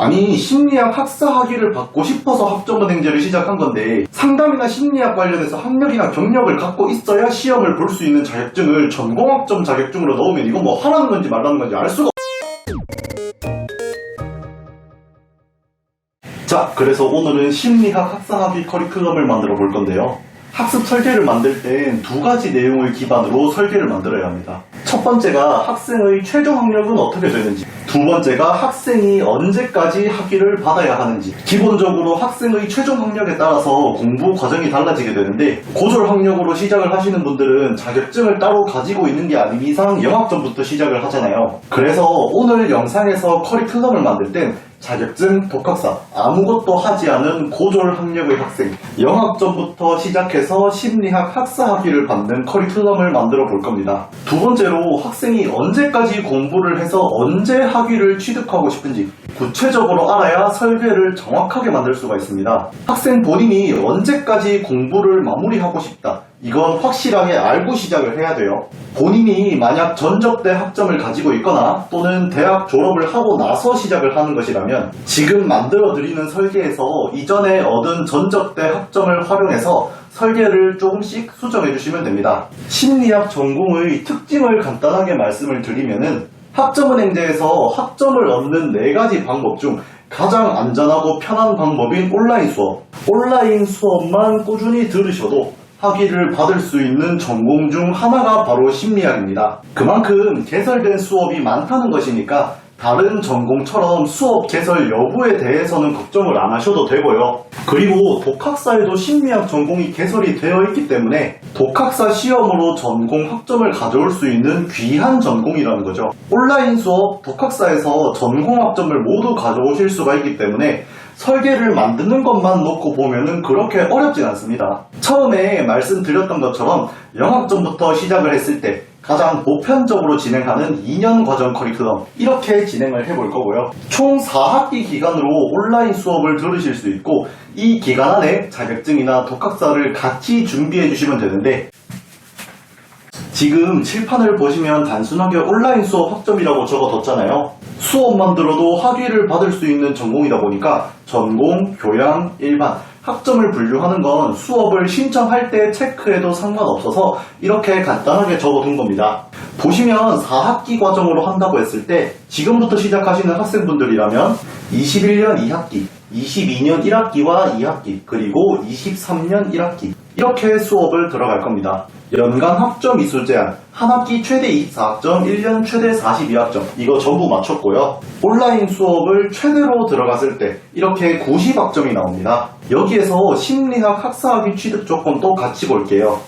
아니 심리학 학사 학위를 받고 싶어서 학점은행제를 시작한 건데 상담이나 심리학 관련해서 학력이나 경력을 갖고 있어야 시험을 볼 수 있는 자격증을 전공학점 자격증으로 넣으면 이거 뭐 하라는 건지 말라는 건지 알 수가 자, 그래서 오늘은 심리학 학사 학위 커리큘럼을 만들어 볼 건데요. 학습 설계를 만들 땐 두 가지 내용을 기반으로 설계를 만들어야 합니다. 첫 번째가 학생의 최종 학력은 어떻게 되는지, 두 번째가 학생이 언제까지 학위를 받아야 하는지. 기본적으로 학생의 최종 학력에 따라서 공부 과정이 달라지게 되는데, 고졸 학력으로 시작을 하시는 분들은 자격증을 따로 가지고 있는 게 아닌 이상 영학점부터 시작을 하잖아요. 그래서 오늘 영상에서 커리큘럼을 만들 땐 자격증, 독학사, 아무것도 하지 않은 고졸 학력의 학생, 영학점부터 시작해서 심리학 학사 학위를 받는 커리큘럼을 만들어 볼 겁니다. 두 번째로 학생이 언제까지 공부를 해서 언제 학위를 취득하고 싶은지 구체적으로 알아야 설계를 정확하게 만들 수가 있습니다. 학생 본인이 언제까지 공부를 마무리하고 싶다. 이건 확실하게 알고 시작을 해야 돼요. 본인이 만약 전적 대 학점을 가지고 있거나 또는 대학 졸업을 하고 나서 시작을 하는 것이라면 지금 만들어 드리는 설계에서 이전에 얻은 전적 대 학점을 활용해서 설계를 조금씩 수정해 주시면 됩니다. 심리학 전공의 특징을 간단하게 말씀을 드리면은 학점은행제에서 학점을 얻는 네 가지 방법 중 가장 안전하고 편한 방법인 온라인 수업. 온라인 수업만 꾸준히 들으셔도 학위를 받을 수 있는 전공 중 하나가 바로 심리학입니다. 그만큼 개설된 수업이 많다는 것이니까 다른 전공처럼 수업 개설 여부에 대해서는 걱정을 안 하셔도 되고요. 그리고 독학사에도 심리학 전공이 개설이 되어 있기 때문에 독학사 시험으로 전공 학점을 가져올 수 있는 귀한 전공이라는 거죠. 온라인 수업 독학사에서 전공 학점을 모두 가져오실 수가 있기 때문에 설계를 만드는 것만 놓고 보면은 그렇게 어렵진 않습니다. 처음에 말씀드렸던 것처럼 영학점부터 시작을 했을 때 가장 보편적으로 진행하는 2년 과정 커리큘럼 이렇게 진행을 해볼 거고요. 총 4학기 기간으로 온라인 수업을 들으실 수 있고 이 기간 안에 자격증이나 독학사를 같이 준비해 주시면 되는데 지금 칠판을 보시면 단순하게 온라인 수업 학점이라고 적어뒀잖아요. 수업만 들어도 학위를 받을 수 있는 전공이다 보니까 전공, 교양, 일반 학점을 분류하는 건 수업을 신청할 때 체크해도 상관없어서 이렇게 간단하게 적어둔 겁니다. 보시면 4학기 과정으로 한다고 했을 때 지금부터 시작하시는 학생분들이라면 21년 2학기, 22년 1학기와 2학기, 그리고 23년 1학기 이렇게 수업을 들어갈 겁니다. 연간 학점 이수 제한, 한 학기 최대 24학점, 1년 최대 42학점 이거 전부 맞췄고요. 온라인 수업을 최대로 들어갔을 때 이렇게 90학점이 나옵니다. 여기에서 심리학 학사학위 취득 조건도 같이 볼게요.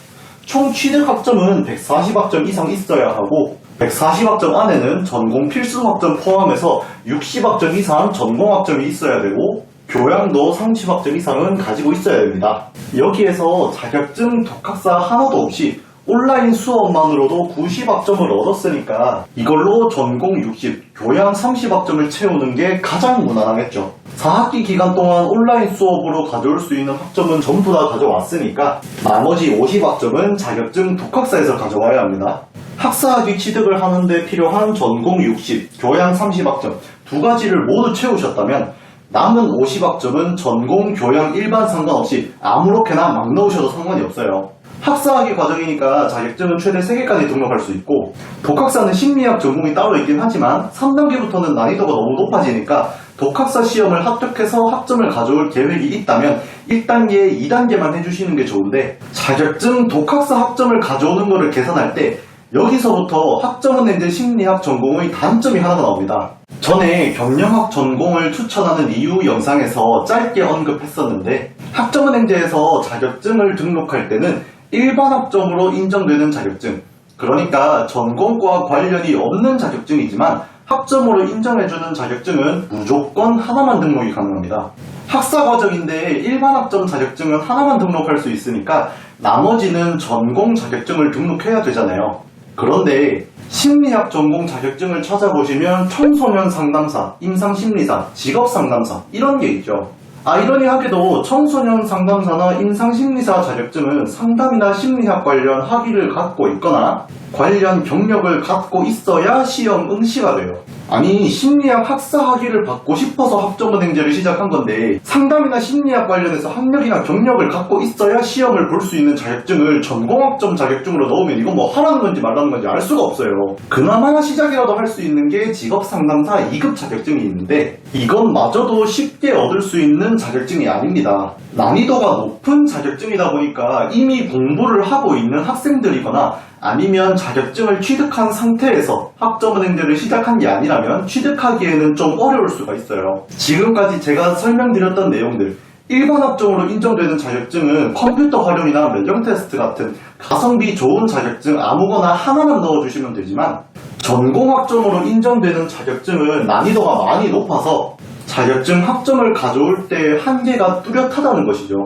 총 취득 학점은 140학점 이상 있어야 하고 140학점 안에는 전공 필수 학점 포함해서 60학점 이상 전공 학점이 있어야 되고 교양도 30학점 이상은 가지고 있어야 됩니다. 여기에서 자격증 독학사 하나도 없이 온라인 수업만으로도 90학점을 얻었으니까 이걸로 전공 60, 교양 30학점을 채우는 게 가장 무난하겠죠. 4학기 기간 동안 온라인 수업으로 가져올 수 있는 학점은 전부 다 가져왔으니까 나머지 50학점은 자격증 독학사에서 가져와야 합니다. 학사학위 취득을 하는데 필요한 전공 60, 교양 30학점 두 가지를 모두 채우셨다면 남은 50학 점은 전공, 교양, 일반 상관없이 아무렇게나 막 넣으셔도 상관이 없어요. 학사학위 과정이니까 자격증은 최대 3개까지 등록할 수 있고 독학사는 심리학 전공이 따로 있긴 하지만 3단계부터는 난이도가 너무 높아지니까 독학사 시험을 합격해서 학점을 가져올 계획이 있다면 1단계, 2단계만 해주시는 게 좋은데 자격증 독학사 학점을 가져오는 거를 계산할 때 여기서부터 학점은행제 심리학 전공의 단점이 하나가 나옵니다. 전에 경영학 전공을 추천하는 이유 영상에서 짧게 언급했었는데 학점은 행제에서 자격증을 등록할 때는 일반 학점으로 인정되는 자격증 그러니까 전공과 관련이 없는 자격증이지만 학점으로 인정해주는 자격증은 무조건 하나만 등록이 가능합니다. 학사 과정인데 일반 학점 자격증은 하나만 등록할 수 있으니까 나머지는 전공 자격증을 등록해야 되잖아요. 그런데 심리학 전공 자격증을 찾아보시면 청소년 상담사, 임상 심리사, 직업 상담사 이런 게 있죠. 아이러니하게도 청소년 상담사나 임상 심리사 자격증은 상담이나 심리학 관련 학위를 갖고 있거나 관련 경력을 갖고 있어야 시험 응시가 돼요. 아니 심리학 학사 학위를 받고 싶어서 학점은행제를 시작한 건데 상담이나 심리학 관련해서 학력이나 경력을 갖고 있어야 시험을 볼 수 있는 자격증을 전공학점 자격증으로 넣으면 이건 뭐 하라는 건지 말라는 건지 알 수가 없어요. 그나마 시작이라도 할 수 있는 게 직업 상담사 2급 자격증이 있는데 이건 마저도 쉽게 얻을 수 있는 자격증이 아닙니다. 난이도가 높은 자격증이다 보니까 이미 공부를 하고 있는 학생들이거나 아니면 자격증을 취득한 상태에서 학점은행제를 시작한 게 아니라 면 취득하기에는 좀 어려울 수가 있어요. 지금까지 제가 설명드렸던 내용들 일반 학점으로 인정되는 자격증은 컴퓨터 활용이나 면접 테스트 같은 가성비 좋은 자격증 아무거나 하나만 넣어주시면 되지만 전공 학점으로 인정되는 자격증은 난이도가 많이 높아서 자격증 학점을 가져올 때 한계가 뚜렷하다는 것이죠.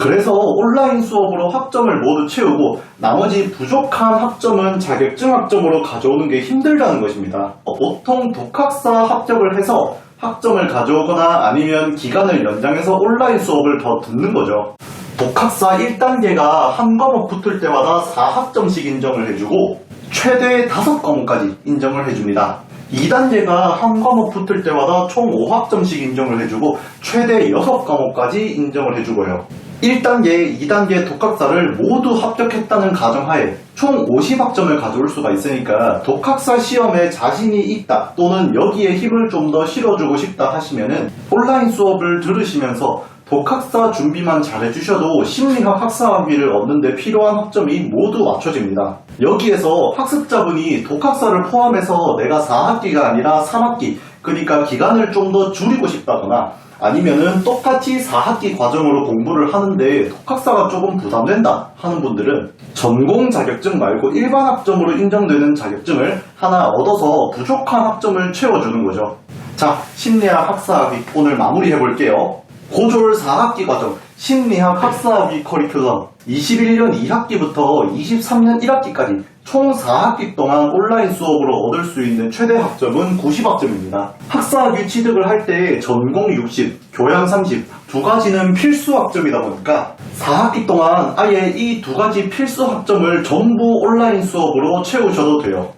그래서 온라인 수업으로 학점을 모두 채우고 나머지 부족한 학점은 자격증 학점으로 가져오는 게 힘들다는 것입니다. 어, 보통 독학사 합격을 해서 학점을 가져오거나 아니면 기간을 연장해서 온라인 수업을 더 듣는 거죠. 독학사 1단계가 한 과목 붙을 때마다 4학점씩 인정을 해주고 최대 5과목까지 인정을 해줍니다. 2단계가 한 과목 붙을 때마다 총 5학점씩 인정을 해주고 최대 6과목까지 인정을 해주고요. 1단계, 2단계 독학사를 모두 합격했다는 가정하에 총 50학점을 가져올 수가 있으니까 독학사 시험에 자신이 있다 또는 여기에 힘을 좀 더 실어주고 싶다 하시면은 온라인 수업을 들으시면서 독학사 준비만 잘해주셔도 심리학 학사 학위를 얻는데 필요한 학점이 모두 맞춰집니다. 여기에서 학습자분이 독학사를 포함해서 내가 4학기가 아니라 3학기, 그러니까 기간을 좀 더 줄이고 싶다거나 아니면은 똑같이 4학기 과정으로 공부를 하는데 독학사가 조금 부담된다 하는 분들은 전공 자격증 말고 일반 학점으로 인정되는 자격증을 하나 얻어서 부족한 학점을 채워주는 거죠. 자, 심리학 학사학위 오늘 마무리해 볼게요. 고졸 4학기 과정 심리학 학사학위 커리큘럼 21년 2학기부터 23년 1학기까지 총 4학기 동안 온라인 수업으로 얻을 수 있는 최대 학점은 90학점입니다. 학사학위 취득을 할 때 전공 60, 교양 30, 두 가지는 필수 학점이다 보니까 4학기 동안 아예 이 두 가지 필수 학점을 전부 온라인 수업으로 채우셔도 돼요.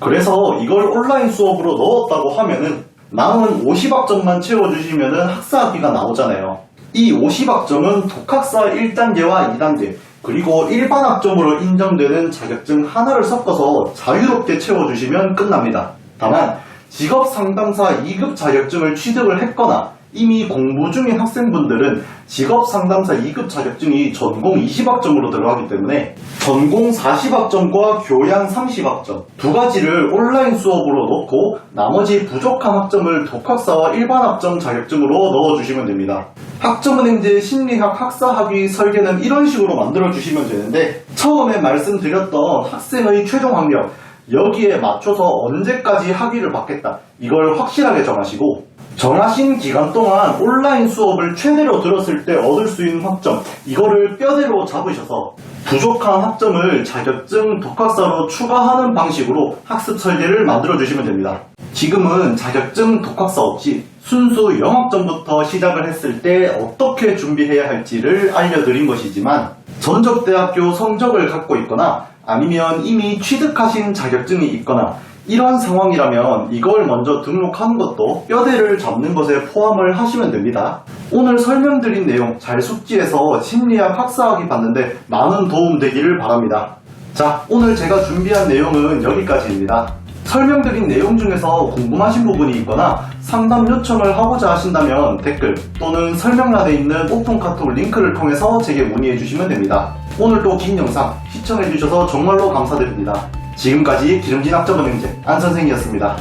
그래서 이걸 온라인 수업으로 넣었다고 하면은 남은 50학점만 채워주시면은 학사학위가 나오잖아요. 이 50학점은 독학사 1단계와 2단계, 그리고 일반 학점으로 인정되는 자격증 하나를 섞어서 자유롭게 채워주시면 끝납니다. 다만, 직업 상담사 2급 자격증을 취득을 했거나 이미 공부 중인 학생분들은 직업 상담사 2급 자격증이 전공 20학점으로 들어가기 때문에 전공 40학점과 교양 30학점 두 가지를 온라인 수업으로 넣고 나머지 부족한 학점을 독학사와 일반 학점 자격증으로 넣어주시면 됩니다. 학점은행제 심리학 학사학위 설계는 이런 식으로 만들어 주시면 되는데 처음에 말씀드렸던 학생의 최종 학력 여기에 맞춰서 언제까지 학위를 받겠다 이걸 확실하게 정하시고 정하신 기간 동안 온라인 수업을 최대로 들었을 때 얻을 수 있는 학점 이거를 뼈대로 잡으셔서 부족한 학점을 자격증 독학사로 추가하는 방식으로 학습 설계를 만들어 주시면 됩니다. 지금은 자격증 독학사 없이 순수 영학점부터 시작을 했을 때 어떻게 준비해야 할지를 알려드린 것이지만 전적대학교 성적을 갖고 있거나 아니면 이미 취득하신 자격증이 있거나 이런 상황이라면 이걸 먼저 등록하는 것도 뼈대를 잡는 것에 포함을 하시면 됩니다. 오늘 설명드린 내용 잘 숙지해서 심리학 학사학위 받는데 많은 도움 되기를 바랍니다. 자, 오늘 제가 준비한 내용은 여기까지입니다. 설명드린 내용 중에서 궁금하신 부분이 있거나 상담 요청을 하고자 하신다면 댓글 또는 설명란에 있는 오픈 카톡 링크를 통해서 제게 문의해 주시면 됩니다. 오늘도 긴 영상 시청해 주셔서 정말로 감사드립니다. 지금까지 기름진 학점 은행제 안선생이었습니다.